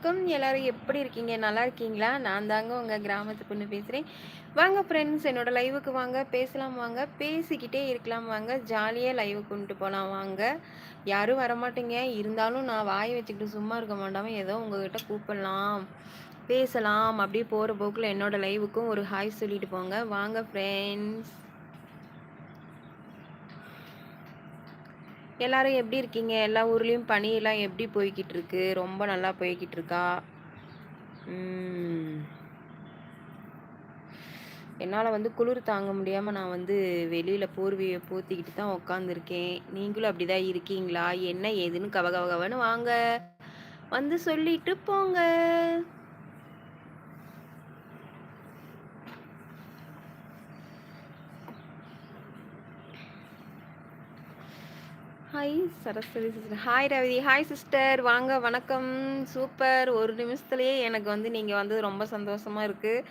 வணக்கம். எல்லாரும் எப்படி இருக்கீங்க? நல்லா இருக்கீங்களா? நான் தாங்க உங்கள் கிராமத்து பொண்ணு பேசுகிறேன் வாங்க ஃப்ரெண்ட்ஸ் என்னோட லைவுக்கு வாங்க. பேசலாம் வாங்க. பேசிக்கிட்டே இருக்கலாம் வாங்க. ஜாலியாக லைவுக்கு கொண்டு போகலாம் வாங்க. யாரும் வரமாட்டீங்க. இருந்தாலும் நான் வாய் வச்சுக்கிட்டு சும்மா இருக்க மாட்டாமல் ஏதோ உங்ககிட்ட கூப்பிடலாம். பேசலாம். அப்படியே போகிற போக்கில் என்னோட லைவுக்கும் ஒரு ஹாய் சொல்லிட்டு போங்க. வாங்க ஃப்ரெண்ட்ஸ் எல்லாரும் எப்படி இருக்கீங்க? எல்லா ஊர்லேயும் பனியெல்லாம் எப்படி போய்கிட்டு இருக்கு ரொம்ப நல்லா போய்கிட்டு இருக்கா என்னால் வந்து குளிர் தாங்க முடியாமல் நான் வந்து வெளியில் போர்வையை போத்திக்கிட்டு தான் உக்காந்துருக்கேன். நீங்களும் அப்படி தான் இருக்கீங்களா? என்ன ஏதுன்னு கவகவகவன்னு வாங்க. வந்து சொல்லிட்டு போங்க. Hi Saraswati sister hi Ravi hi sister வாங்க வணக்கம். சூப்பர் ஒரு நிமிஷத்துலேயே எனக்கு வந்து நீங்கள் வந்து ரொம்ப சந்தோஷமாக இருக்குது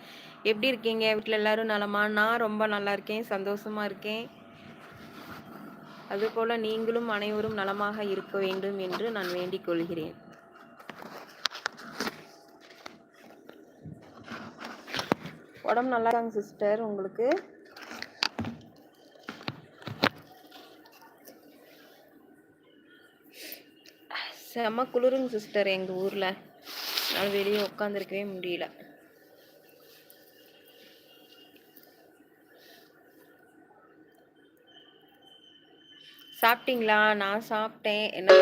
எப்படி இருக்கீங்க? வீட்டில் எல்லோரும் நலமா? நான் ரொம்ப நல்லா இருக்கேன். சந்தோஷமாக இருக்கேன். அதுபோல் நீங்களும் அனைவரும் நலமாக இருக்க வேண்டும் என்று நான் வேண்டிக் கொள்கிறேன். உடம்பு நல்லா இருக்காங்க சிஸ்டர் உங்களுக்கு? செம்ம குளிருங்க சிஸ்டர் எங்கள் ஊரில். நான் வெளியே உட்காந்துருக்கவே முடியல. சாப்பிட்டீங்களா? நான் சாப்பிட்டேன். என்ன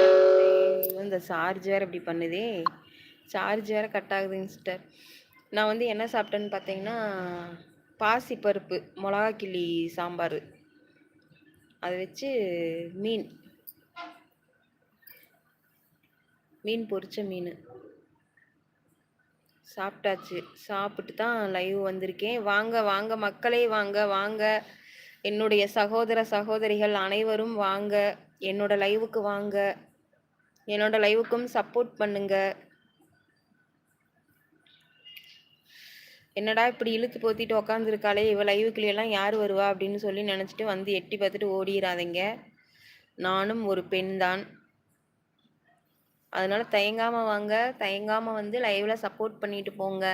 இந்த சார்ஜ் வேறு இப்படி பண்ணுதே. சார்ஜ் வேறு கட் ஆகுதுங்க சிஸ்டர். நான் வந்து என்ன சாப்பிட்டேன்னு பார்த்தீங்கன்னா பாசி பருப்பு மிளகா கிள்ளி சாம்பார். அதை வச்சு மீன். மீன் பொரிச்ச மீன். சாப்பிட்டாச்சு சாப்பிட்டு தான் லைவ் வந்திருக்கேன். வாங்க வாங்க மக்களே வாங்க வாங்க. என்னுடைய சகோதர சகோதரிகள் அனைவரும் வாங்க. என்னோட லைவுக்கு வாங்க. என்னோட லைவுக்கும் சப்போர்ட் பண்ணுங்க. என்னடா இப்படி இழுத்து போத்திட்டு உக்காந்துருக்காளே? இவ லைவுக்குள்ளெல்லாம் யார் வருவா அப்படின்னு சொல்லி நினச்சிட்டு வந்து எட்டி பார்த்துட்டு ஓடிடாதீங்க நானும் ஒரு பெண் தான் அதனால் தயங்காமல் வாங்க. தயங்காமல் வந்து லைவில் சப்போர்ட் பண்ணிட்டு போங்க.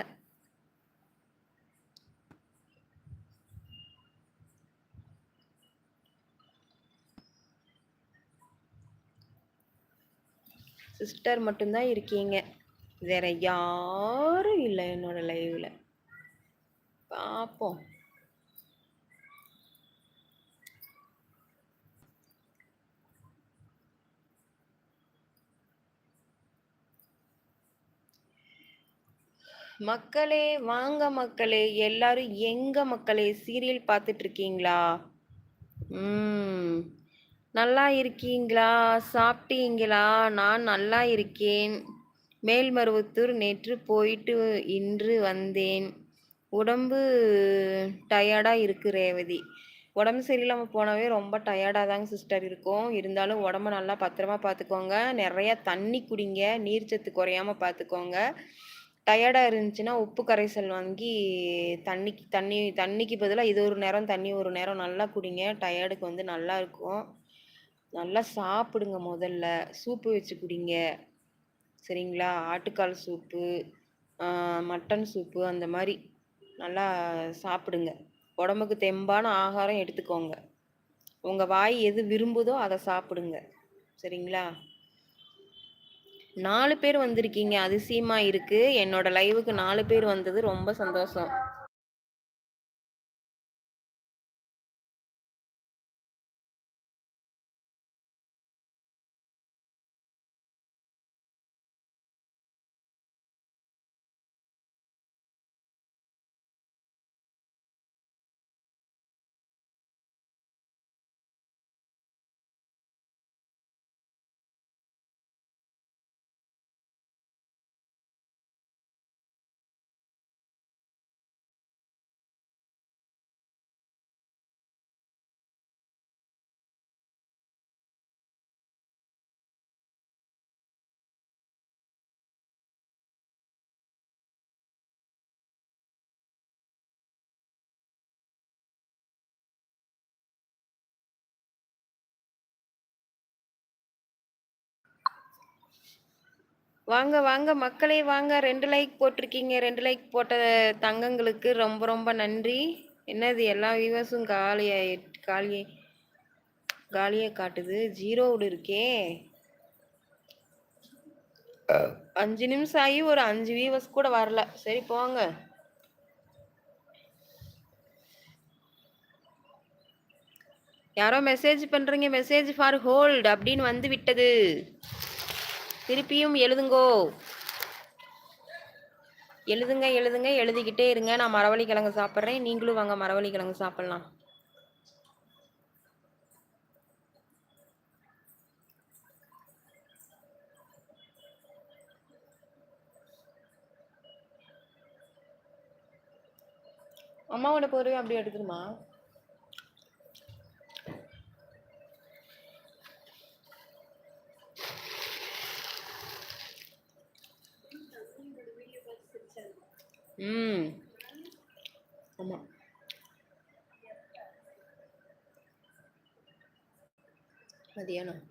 சிஸ்டர் மட்டும்தான் இருக்கீங்க. வேற யாரும் இல்லை என்னோட லைவில் பார்ப்போம் மக்களே வாங்க மக்களே எல்லாரும் எங்க மக்களே சீரியல் பார்த்துட்டு இருக்கீங்களா ம் நல்லா இருக்கீங்களா? சாப்பிட்டீங்களா? நான் நல்லா இருக்கேன். மேல்மருவத்தூர் நேற்று போயிட்டு இன்று வந்தேன். உடம்பு டயர்டாக இருக்கு ரேவதி. உடம்பு சரியில்லாமல் போனவே ரொம்ப டயர்டாக தாங்க சிஸ்டர் இருக்கும். இருந்தாலும் உடம்ப நல்லா பத்திரமா பார்த்துக்கோங்க. நிறையா தண்ணி குடிங்க. நீர்ச்சத்து குறையாமல் பார்த்துக்கோங்க. டயர்டாக இருந்துச்சுன்னா உப்பு கரைசல் வாங்கி தண்ணிக்கு தண்ணி தண்ணிக்கு பதிலாக இது ஒரு நேரம் தண்ணி ஒரு நேரம் நல்லா குடிங்க. டயர்டுக்கு வந்து நல்லா இருக்கும். நல்லா சாப்பிடுங்க முதல்ல. சூப்பு வச்சு குடிங்க. சரிங்களா? ஆட்டுக்கால் சூப்பு மட்டன் சூப்பு அந்த மாதிரி நல்லா சாப்பிடுங்க. உடம்புக்கு தெம்பான ஆகாரம் எடுத்துக்கோங்க. உங்கள் வாய் எது விரும்புதோ அதை சாப்பிடுங்க. சரிங்களா? நாலு பேர் வந்திருக்கீங்க. அதிசயமா இருக்கு. என்னோட லைவுக்கு நாலு பேர் வந்தது ரொம்ப சந்தோஷம். வாங்க வாங்க மக்களே வாங்க. ரெண்டு லைக் போட்டிருக்கீங்க. ரெண்டு லைக் போட்ட தங்கங்களுக்கு ரொம்ப ரொம்ப நன்றி. என்னது எல்லா வியூவர்ஸும் காலியாயி காலியே காலியே காட்டுது. ஜீரோவோடு இருக்கே. அஞ்சு நிமிஷம் ஆகி ஒரு அஞ்சு வியூவர்ஸ் கூட வரல. சரி போங்க. யாரோ மெசேஜ் பண்றீங்க. மெசேஜ் ஃபார் ஹோல்ட் அப்படின்னு வந்து விட்டது. திருப்பியும் எழுதுங்கோ. எழுதுங்க எழுதுங்க எழுதிக்கிட்டே இருங்க. நான் மரவள்ளி கிழங்கு சாப்பிட்றேன். நீங்களும் வாங்க மரவள்ளி கிழங்கு சாப்பிட்லாம். அம்மாவோட போர்வை அப்படியே எடுத்துருமா ம். ஆமாம் மதியானம்.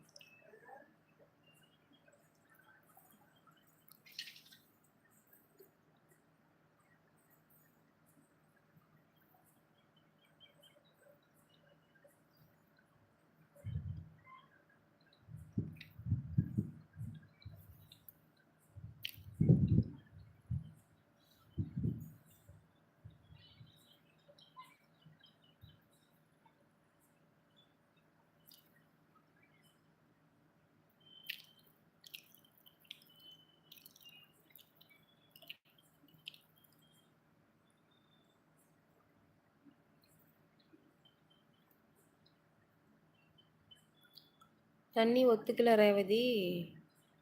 தண்ணி ஒத்துக்கல ரேவதி.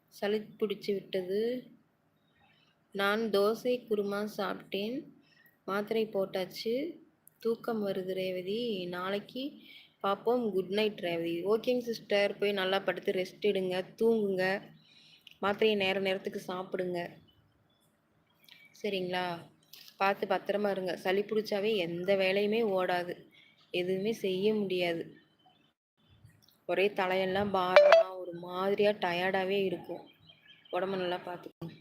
சளி பிடிச்சி விட்டது. நான் தோசை குருமா சாப்பிட்டேன். மாத்திரை போட்டாச்சு. தூக்கம் வருது ரேவதி. நாளைக்கு பார்ப்போம் குட் நைட் ரேவதி. ஓகேங்க சிஸ்டர். போய் நல்லா படுத்து ரெஸ்ட் எடுங்க. தூங்குங்க. மாத்திரையை நேர நேரத்துக்கு சாப்பிடுங்க. சரிங்களா? பார்த்து பத்திரமா இருங்க. சளி பிடிச்சாவே எந்த வேலையுமே ஓடாது. எதுவுமே செய்ய முடியாது. ஒரே தலையெல்லாம் பாரமாக ஒரு மாதிரியாக டயர்டாகவே இருக்கும். உடம்ப நல்லா பார்த்துக்கணும்